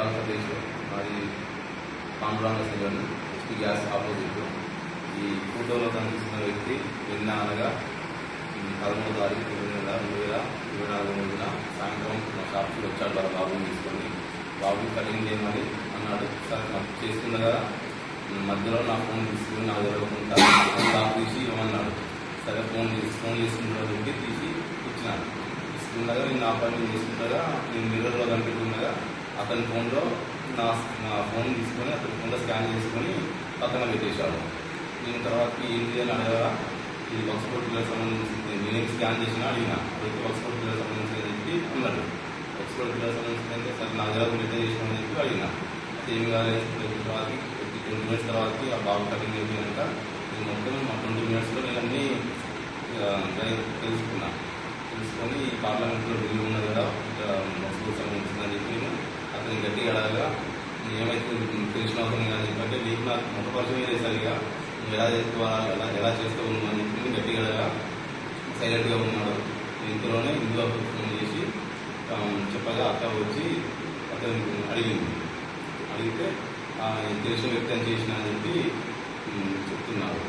కొట్టాల సతీష్ మాది HP gas opposite ఈ ఫోటోలో కనిపిస్తున్న వ్యక్తి నిన్న అనగా పదమూడు తారీఖు తొమ్మిది నెల రెండు వేల ఇరవై నాలుగు రోజున సాయంత్రం మా షాప్కి వచ్చాడు వాళ్ళ బాబుని తీసుకొని. బాబు కటింగ్ చేయమని అన్నాడు. సార్ నాకు చేస్తుండగా మధ్యలో నా ఫోన్ తీసుకుని నా దగ్గర లాక్ తీసి ఇవ్వమన్నాడు. సరే ఫోన్ తీసి ఫోన్ చేసుకుంటే తీసి ఇచ్చినాను ఇస్తుండగా నేను నా పని నేను నేను మిర్రర్లో కనిపెట్టుండగా అతని ఫోన్లో నా నా ఫోన్ తీసుకొని అతని ఫోన్లో స్కాన్ చేసుకొని పక్కన పెట్టేశాడు నేను తర్వాత ఏంటి అని అడగగా ఇది ఆక్స్ఫోర్డ్ పిల్లలకు సంబంధించింది. నేను స్కాన్ చేసినా అడిగిన. అయితే వక్స్పోర్ట్ పిల్లలకు సంబంధించింది చెప్పి అన్నాడు. ఆక్స్ఫోర్డ్ పిల్లలకు సంబంధించింది అంటే సరే నా దగ్గర రిటర్న్ చేసిన చెప్పి అడిగిన. అయితే ఏమి కాలేదు తర్వాత ట్వంటీ మినిట్స్ తర్వాత ఆ బాబు కటింగ్ అయిపోయాక నేను మొత్తం మా ట్వంటీ మినిట్స్లో నేను అన్నీ తెలుసుకున్నా. తెలుసుకొని పార్లమెంట్లో బిల్లు ఉన్నది కదా మసూరు సంబంధించిందని చెప్పి నేను అతని గట్టిగా అడగగా ఏమైతే సంవత్సరం కానీ చెప్పంటే నాకు మొట్టపరిచయం పరిచయం సరిగా నువ్వు ఎలా చేసుకోవాలి ఎలా ఎలా చేస్తూ చెప్పి గట్టిగా సైలెంట్గా ఉన్నాడు. ఇంతలోనే ఇందులో ఫోన్ చేసి చెప్పగా అక్క వచ్చి అతను అడిగింది. అడిగితే ఆ, వ్యక్తం చేసిన అని చెప్పి చెప్తున్నారు.